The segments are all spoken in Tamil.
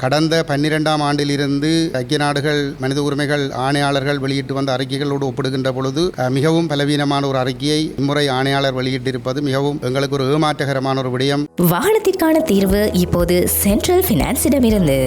கடந்த பன்னிரெண்டாம் ஆண்டிலிருந்து ஐக்கிய நாடுகள் மனித உரிமைகள் ஆணையாளர்கள் வெளியிட்டு வந்த அறிக்கைகளோடு ஒப்பிடுகின்ற பொழுது மிகவும் பலவீனமான ஒரு அறிக்கையை இம்முறை ஆணையாளர் வெளியிட்டிருப்பது மிகவும் எங்களுக்கு ஒரு ஏமாற்றகரமான ஒரு விடயம். வாகனத்திற்கான தீர்வு இப்போது சென்ட்ரல் பினான்ஸிடமிருந்து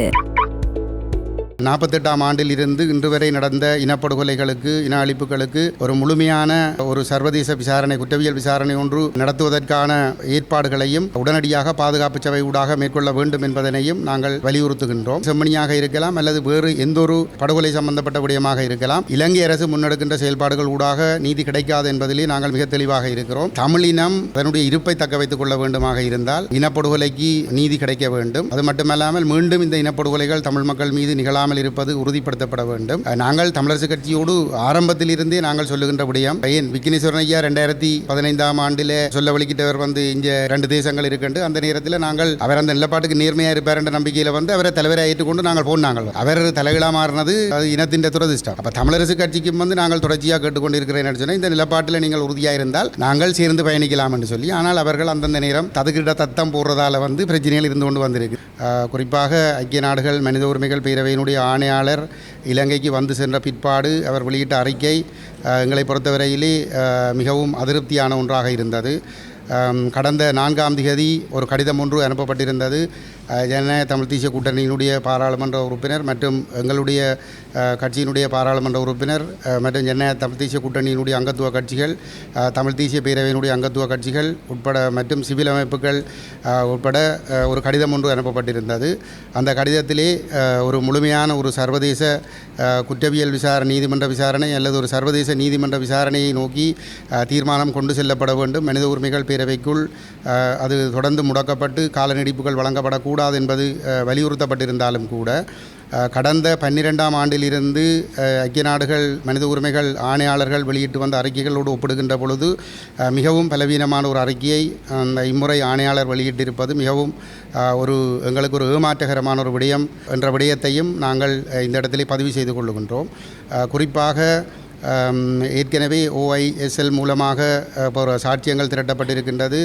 நாற்பத்தெட்டாம் ஆண்டில் இருந்து இன்று வரை நடந்த இனப்படுகொலைகளுக்கு இன அழிப்புகளுக்கு ஒரு முழுமையான ஒரு சர்வதேச விசாரணை குற்றவியல் விசாரணை ஒன்று நடத்துவதற்கான ஏற்பாடுகளையும் உடனடியாக பாதுகாப்பு சபை ஊடாக மேற்கொள்ள வேண்டும் என்பதனையும் நாங்கள் வலியுறுத்துகின்றோம். செம்மணியாக இருக்கலாம் அல்லது வேறு எந்த ஒரு படுகொலை சம்பந்தப்பட்ட விடயமாக இருக்கலாம். இலங்கை அரசு முன்னெடுக்கின்ற செயல்பாடுகள் ஊடாக நீதி கிடைக்காது என்பதிலே நாங்கள் மிக தெளிவாக இருக்கிறோம். தமிழினம் தன்னுடைய இருப்பை தக்க வைத்துக் கொள்ள வேண்டுமாக இருந்தால் இனப்படுகொலைக்கு நீதி கிடைக்க வேண்டும். அது மட்டுமல்லாமல் மீண்டும் இந்த இனப்படுகொலைகள் தமிழ் மக்கள் மீது நிகழாமல் இருப்பது உறுதிப்படுத்தப்பட வேண்டும். நாங்கள் தமிழரசு கட்சியோடு ஆரம்பத்தில் இருந்தே நாங்கள் சொல்லுகின்ற விடயம் ஏன் விக்னேஸ்வரன் ஐயா ரெண்டாயிரத்தி பதினைந்தாம் ஆண்டில் சொல்ல வலிக்கிட்டவர் வந்து இங்க ரெண்டு தேசங்கள் இருக்குண்டு அந்த நேரத்தில் நாங்கள் அவர் அந்த நிலப்பாட்டுக்கு நேர்மையாக இருப்பார் என்ற நம்பிக்கையில் வந்து அவரை தலைவரை ஏற்றுக்கொண்டு நாங்கள் போனாங்கள் அவர் தலைகளாக மாறினது அது இனத்தின் துரதிஷ்டம் அப்போ தமிழரசு கட்சிக்கும் வந்து நாங்கள் தொடர்ச்சியாக கேட்டுக்கொண்டிருக்கிறேன் சொன்னால் இந்த நிலப்பாட்டில் நீங்கள் உறுதியாக இருந்தால் நாங்கள் சேர்ந்து பயணிக்கலாம் என்று சொல்லி ஆனால் அவர்கள் அந்தந்த நேரம் ததுக்கிட்ட தத்தம் போடுறதால வந்து பிரச்சனைகள் இருந்து கொண்டு வந்திருக்கு. குறிப்பாக ஐக்கிய நாடுகள் மனித உரிமைகள் பேரவையினுடைய ஆணையாளர் இலங்கைக்கு வந்து சென்ற பிற்பாடு அவர் வெளியிட்ட அறிக்கை எங்களை பொறுத்தவரையிலே மிகவும் அதிருப்தியான ஒன்றாக இருந்தது. கடந்த நான்காம் தேதி ஒரு கடிதம் ஒன்று அனுப்பப்பட்டிருந்தது. ஜனநாயக தமிழ் தேசிய கூட்டணியினுடைய பாராளுமன்ற உறுப்பினர் மற்றும் எங்களுடைய கட்சியினுடைய பாராளுமன்ற உறுப்பினர் மற்றும் ஜனநாயக தமிழ் தேசிய கூட்டணியினுடைய அங்கத்துவ கட்சிகள் தமிழ் தேசிய பேரவையினுடைய அங்கத்துவ கட்சிகள் உட்பட மற்றும் சிவில் அமைப்புகள் உட்பட ஒரு கடிதம் ஒன்று அனுப்பப்பட்டிருந்தது. அந்த கடிதத்திலே ஒரு முழுமையான ஒரு சர்வதேச குற்றவியல் விசாரணை நீதிமன்ற விசாரணை அல்லது ஒரு சர்வதேச நீதிமன்ற விசாரணையை நோக்கி தீர்மானம் கொண்டு செல்லப்பட வேண்டும். மனித உரிமைகள் பேரவைக்குள் அது தொடர்ந்து முடக்கப்பட்டு கால நீடிப்புகள் வழங்கப்படக்கூடாது என்பது வலியுறுத்தப்பட்டிருந்தாலும் கூட கடந்த பன்னிரெண்டாம் ஆண்டிலிருந்து ஐக்கிய நாடுகள் மனித உரிமைகள் ஆணையாளர்கள் வெளியிட்டு வந்த அறிக்கைகளோடு ஒப்பிடுகின்ற பொழுது மிகவும் பலவீனமான ஒரு அறிக்கையை அந்த இம்முறை ஆணையாளர் வெளியிட்டிருப்பது மிகவும் ஒரு எங்களுக்கு ஒரு ஏமாற்றகரமான ஒரு விடயம் என்ற விடயத்தையும் நாங்கள் இந்த இடத்திலே பதிவு செய்து கொள்ளுகின்றோம். குறிப்பாக ஏற்கனவே ஓஐஎஸ்எல் மூலமாக ஒரு சாட்சியங்கள் திரட்டப்பட்டிருக்கின்றது.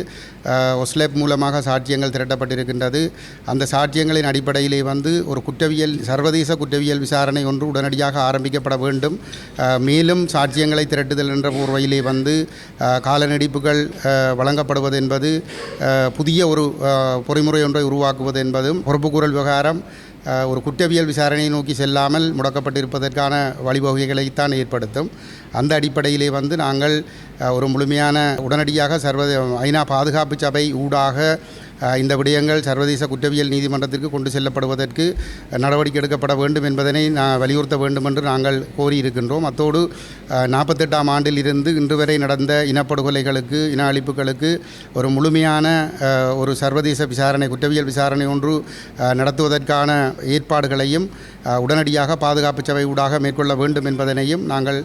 ஒஸ்லெப் மூலமாக சாட்சியங்கள் திரட்டப்பட்டிருக்கின்றது. அந்த சாட்சியங்களின் அடிப்படையிலே வந்து ஒரு குற்றவியல் சர்வதேச குற்றவியல் விசாரணை ஒன்று உடனடியாக ஆரம்பிக்கப்பட வேண்டும். மேலும் சாட்சியங்களை திரட்டுதல் என்ற போர்வையிலே வந்து காலநடிப்புகள் கால நீடிப்புகள் வழங்கப்படுவது என்பது புதிய ஒரு பொறிமுறை ஒன்றை உருவாக்குவது என்பதும் பொறுப்புக்கூறல் விவகாரம் ஒரு குற்றவியல் விசாரணையை நோக்கி செல்லாமல் முடக்கப்பட்டிருப்பதற்கான வழிவகைகளைத்தான் ஏற்படுத்தும். அந்த அடிப்படையிலே வந்து நாங்கள் ஒரு முழுமையான உடனடியாக சர்வதே ஐநா பாதுகாப்பு சபை ஊடாக இந்த விடயங்கள் சர்வதேச குற்றவியல் நீதிமன்றத்திற்கு கொண்டு செல்லப்படுவதற்கு நடவடிக்கை எடுக்கப்பட வேண்டும் என்பதனை நான் வலியுறுத்த வேண்டும் என்று நாங்கள் கோரியிருக்கின்றோம். அத்தோடு நாற்பத்தெட்டாம் ஆண்டில் இருந்து இன்று வரை நடந்த இனப்படுகொலைகளுக்கு இன அழிப்புகளுக்கு ஒரு முழுமையான ஒரு சர்வதேச விசாரணை குற்றவியல் விசாரணை ஒன்று நடத்துவதற்கான ஏற்பாடுகளையும் உடனடியாக பாதுகாப்பு சபை ஊடாக மேற்கொள்ள வேண்டும் என்பதனையும் நாங்கள்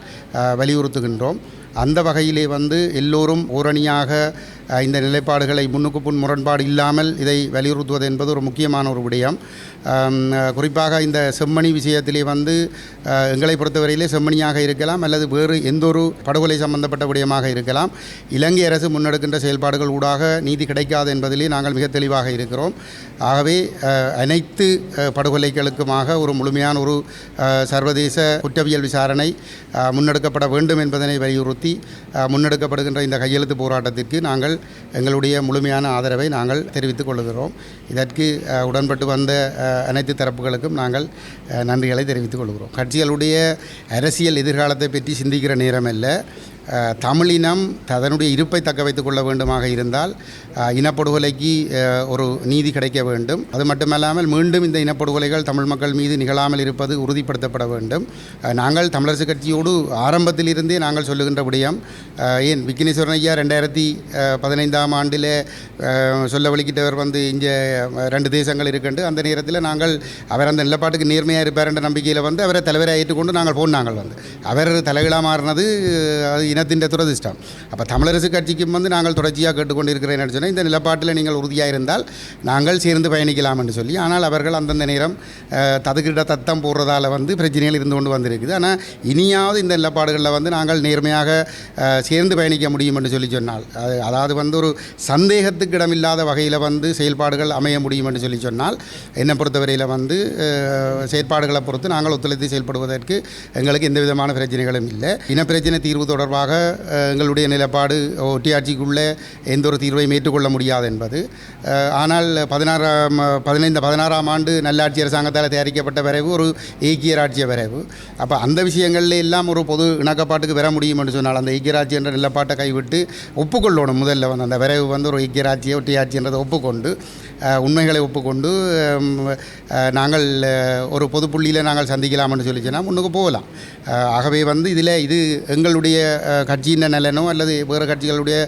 வலியுறுத்துகின்றோம். அந்த வகையிலே வந்து எல்லோரும் ஓரணியாக இந்த நிலைப்பாடுகளை முன்னுக்கு புன் முரண்பாடு இல்லாமல் இதை வலியுறுத்துவது என்பது ஒரு முக்கியமான ஒரு விடயம். குறிப்பாக இந்த செம்மணி விஷயத்திலே வந்து எங்களை பொறுத்தவரையிலே செம்மணியாக இருக்கலாம் அல்லது வேறு எந்த ஒரு படுகொலை சம்பந்தப்பட்ட விடயமாக இருக்கலாம். இலங்கை அரசு முன்னெடுக்கின்ற செயல்பாடுகள் ஊடாக நீதி கிடைக்காது என்பதிலே நாங்கள் மிக தெளிவாக இருக்கிறோம். ஆகவே அனைத்து படுகொலைகளுக்குமாக ஒரு முழுமையான ஒரு சர்வதேச குற்றவியல் விசாரணை முன்னெடுக்கப்பட வேண்டும் என்பதனை வலியுறுத்தி முன்னெடுக்கப்படுகின்ற இந்த கையெழுத்து போராட்டத்திற்கு நாங்கள் எங்களுடைய முழுமையான ஆதரவை நாங்கள் தெரிவித்துக் கொள்கிறோம். இதற்கு உடன்பட்டு வந்த அனைத்து தரப்புகளுக்கும் நாங்கள் நன்றிகளை தெரிவித்துக் கொள்கிறோம். கட்சிகளுடைய அரசியல் எதிர்காலத்தை பற்றி சிந்திக்கிற நேரம் இல்லை தமிழினம் அதனுடைய இருப்பை தக்க வைத்துக் கொள்ள வேண்டுமாக இருந்தால் இனப்படுகொலைக்கு ஒரு நீதி கிடைக்க வேண்டும். அது மட்டுமல்லாமல் மீண்டும் இந்த இனப்படுகொலைகள் தமிழ் மக்கள் மீது நிகழாமல் இருப்பது உறுதிப்படுத்தப்பட வேண்டும். நாங்கள் தமிழரசு கட்சியோடு ஆரம்பத்திலிருந்தே நாங்கள் சொல்லுகின்ற விடயம் ஏன் விக்னேஸ்வரன் ஐயா ரெண்டாயிரத்தி பதினைந்தாம் ஆண்டில் சொல்ல வலிக்கிட்டவர் வந்து இங்கே ரெண்டு தேசங்கள் இருக்குண்டு அந்த நேரத்தில் நாங்கள் அவர் அந்த நிலப்பாட்டுக்கு நேர்மையாக இருப்பார் என்ற நம்பிக்கையில் வந்து அவரை தலைவரை ஏற்றுக்கொண்டு நாங்கள் போனாங்கள் வந்து. அவர் தலைகளாக மாறினது அது இனத்தின் துரதிஷ்டம் அப்போ தமிழரசு கட்சிக்கும் வந்து நாங்கள் தொடர்ச்சியாக கேட்டுக்கொண்டிருக்கிறேன் சொன்னால் இந்த நிலப்பாட்டில் நீங்கள் உறுதியாக இருந்தால் நாங்கள் சேர்ந்து பயணிக்கலாம் என்று சொல்லி ஆனால் அவர்கள் அந்தந்த நேரம் ததுக்கிட்ட தத்தம் போடுறதால வந்து பிரச்சனைகள் இருந்து கொண்டு வந்திருக்குது. ஆனால் இனியாவது இந்த நிலப்பாடுகளில் வந்து நாங்கள் நேர்மையாக சேர்ந்து பயணிக்க முடியும் என்று சொல்லி சொன்னால் அது அதாவது வந்து ஒரு சந்தேகத்துக்கு இடமில்லாத வகையில் வந்து செயல்பாடுகள் அமைய முடியும் என்று சொல்லி சொன்னால் என்னை பொறுத்தவரையில் வந்து செயற்பாடுகளை பொறுத்து நாங்கள் ஒத்துழைத்து செயல்படுவதற்கு எங்களுக்கு எந்த விதமான பிரச்சனைகளும் இல்லை. இன பிரச்சனை தீர்வு தொடர்பாக தொடர்பாக எங்களுடைய நிலைப்பாடு ஒட்டியாட்சிக்குள்ளே எந்த ஒரு தீர்வையும் ஏற்றுக்கொள்ள முடியாது என்பது. ஆனால் பதினாறாம் பதினைந்து பதினாறாம் ஆண்டு நல்லாட்சி அரசாங்கத்தால் தயாரிக்கப்பட்ட வரைவு ஒரு ஏக்கிய ராட்சிய வரைவு. அப்போ அந்த விஷயங்களில் எல்லாம் ஒரு பொது இணக்கப்பாட்டுக்கு வர முடியும் என்று சொன்னால் அந்த ஐக்கியராட்சி என்ற நிலப்பாட்டை கைவிட்டு ஒப்புக்கொள்ளணும் முதல்ல வந்து. அந்த விரைவு வந்து ஒரு ஐக்கியராட்சியை ஒட்டியாட்சின்றதை ஒப்புக்கொண்டு உண்மைகளை ஒப்புக்கொண்டு நாங்கள் ஒரு பொது புள்ளியில் நாங்கள் சந்திக்கலாம்னு சொல்லிச்சுன்னா முன்னுக்கு போகலாம். ஆகவே வந்து இதில் இது எங்களுடைய கட்சியின் நலனோ அல்லது வேறு கட்சிகளுடைய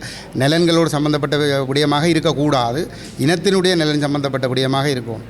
நலன்களோடு சம்பந்தப்பட்ட விடயமாக இருக்கக்கூடாது. இனத்தினுடைய நலன் சம்பந்தப்பட்ட விடயமாக இருக்கும்.